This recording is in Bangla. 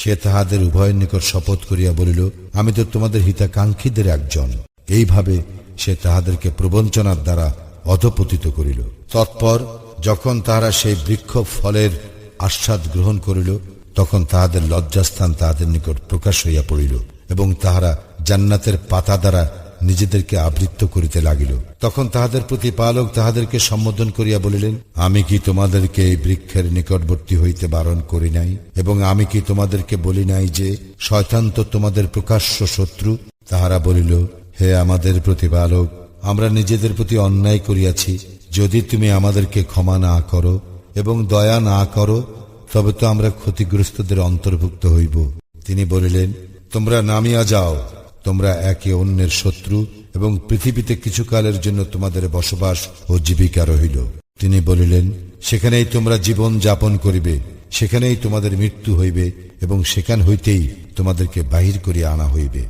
সে তাহাদের উভয়ের নিকট শপথ করিয়া বলিল, আমি তো তোমাদের হিতাকাঙ্ক্ষীদের একজন। এইভাবে সে তাহাদেরকে প্রবঞ্চনার দ্বারা অধপতিত করিল। তৎপর যখন তাহারা সেই বৃক্ষ ফলের আস্বাদ গ্রহণ করিল, তখন তাহাদের লজ্জাস্থান তাহাদের নিকট প্রকাশ হইয়া পড়িল এবং তাহারা জান্নাতের পাতা দ্বারা নিজেদেরকে আবৃত্ত করিতে লাগিল। তখন তাহাদের প্রতিপালক তাহাদেরকে সম্বোধন করিয়া বলিলেন, আমি কি তোমাদেরকে এই বৃক্ষের নিকটবর্তী হইতে বারণ করি নাই? এবং আমি কি তোমাদেরকে বলি নাই যে, শয়তান তো তোমাদের প্রকাশ্য শত্রু? তাহারা বলিল, হে আমাদের প্রতিপালক, আমরা নিজেদের প্রতি অন্যায় করিয়াছি। যদি তুমি আমাদেরকে ক্ষমা না করো এবং দয়া না করো, তবে তো আমরা ক্ষতিগ্রস্তদের অন্তর্ভুক্ত হইব। তিনি বলিলেন, তোমরা নামিয়া যাও। তোমরা একে অন্যের শত্রু এবং পৃথিবীতে কিছুকালের জন্য তোমাদের বসবাস ও জীবিকা রহিল। তিনি বলিলেন, সেখানেই তোমরা জীবন যাপন করিবে, সেখানেই তোমাদের মৃত্যু হইবে এবং সেখান হইতেই তোমাদেরকে বাহির করিয়া আনা হইবে।